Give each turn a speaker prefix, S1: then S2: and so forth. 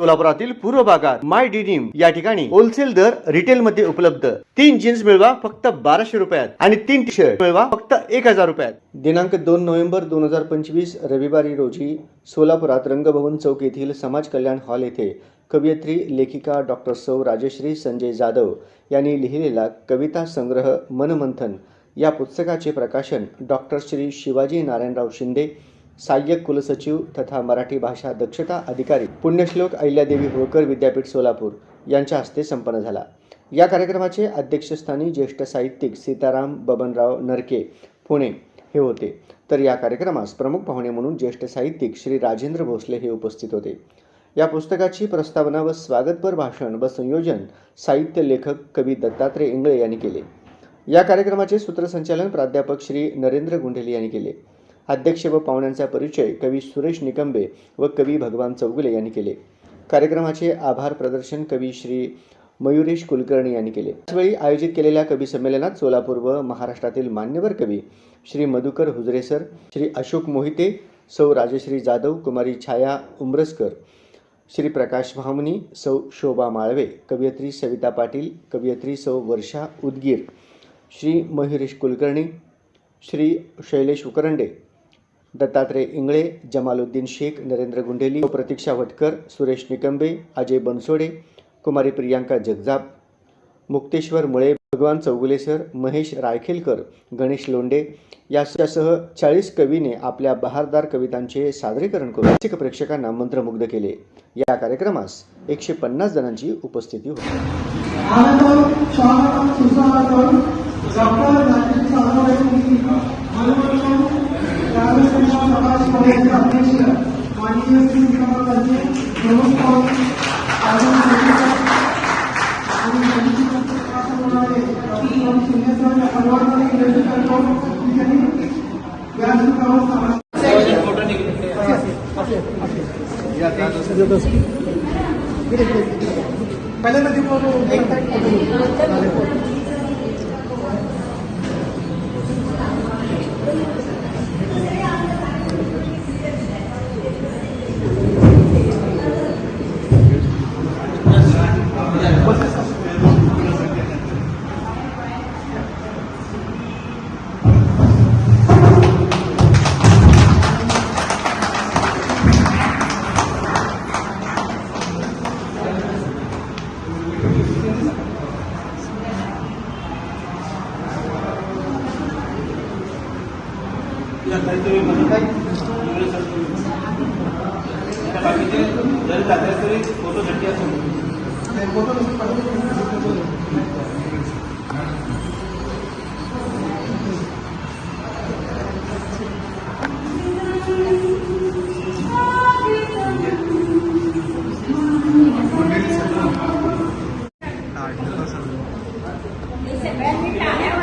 S1: सोलापुरातील पूर्व भागात माय डिनिम या ठिकाणी होलसेल दर रिटेल मध्ये उपलब्ध. तीन जीन्स मिळवा फक्त बाराशे रुपयात आणि तीन टी शर्ट मिळवा फक्त एक हजार रुपयात. दिनांक दोन नोव्हेंबर दोन हजार पंचवीस रविवारी रोजी सोलापुरात रंगभवन चौक येथील समाज कल्याण हॉल येथे कवयित्री लेखिका डॉक्टर सौ राजश्री संजय जाधव यांनी लिहिलेला कविता संग्रह मनमंथन या पुस्तकाचे प्रकाशन डॉक्टर श्री शिवाजी नारायणराव शिंदे सहाय्यक कुलसचिव तथा मराठी भाषा दक्षता अधिकारी पुण्यश्लोक अहिल्यादेवी होळकर विद्यापीठ सोलापूर यांच्या हस्ते संपन्न झाला. या कार्यक्रमाचे अध्यक्षस्थानी ज्येष्ठ साहित्यिक सीताराम बबनराव नरके पुणे हे होते. तर या कार्यक्रमास प्रमुख पाहुणे म्हणून ज्येष्ठ साहित्यिक श्री राजेंद्र भोसले हे उपस्थित होते. या पुस्तकाची प्रस्तावना व स्वागतपर भाषण व संयोजन साहित्य लेखक कवी दत्तात्रय इंगळे यांनी केले. या कार्यक्रमाचे सूत्रसंचालन प्राध्यापक श्री नरेंद्र गुंडेले यांनी केले. अध्यक्ष व पाहुण्यांचा परिचय कवी सुरेश निकंबे व कवी भगवान चौगुले यांनी केले. कार्यक्रमाचे आभार प्रदर्शन कवी श्री मयुरेश कुलकर्णी यांनी केले. त्याचवेळी आयोजित केलेल्या कवी संमेलनात सोलापूर व महाराष्ट्रातील मान्यवर कवी श्री मधुकर हुजरेसर श्री अशोक मोहिते सौ राजश्री जाधव कुमारी छाया उमरसकर श्री प्रकाश भामनी सौ शोभा माळवे कवयित्री सविता पाटील कवयत्री सौ वर्षा उदगीर श्री मयुरेश कुलकर्णी श्री शैलेश उकरंडे दत्तात्रय इंगळे जमालुद्दीन शेख नरेंद्र गुंडेली प्रतीक्षा वटकर सुरेश निकंबे अजय बनसोडे कुमारी प्रियांका जगजाप मुक्तेश्वर मुळे भगवान चौगुलेसर महेश रायखेलकर गणेश लोंडे यासह चाळीस कवीने आपल्या बहारदार कवितांचे सादरीकरण करून रसिक प्रेक्षकांना मंत्रमुग्ध केले. या कार्यक्रमास एकशे पन्नास जणांची उपस्थिती होती.
S2: व्यासपीठावर सामाजिक पहिल्यांदा
S3: बाकीचे जरी जाते तरी फोटो शक्य असेल
S2: सगळ्यांनी टाळ्या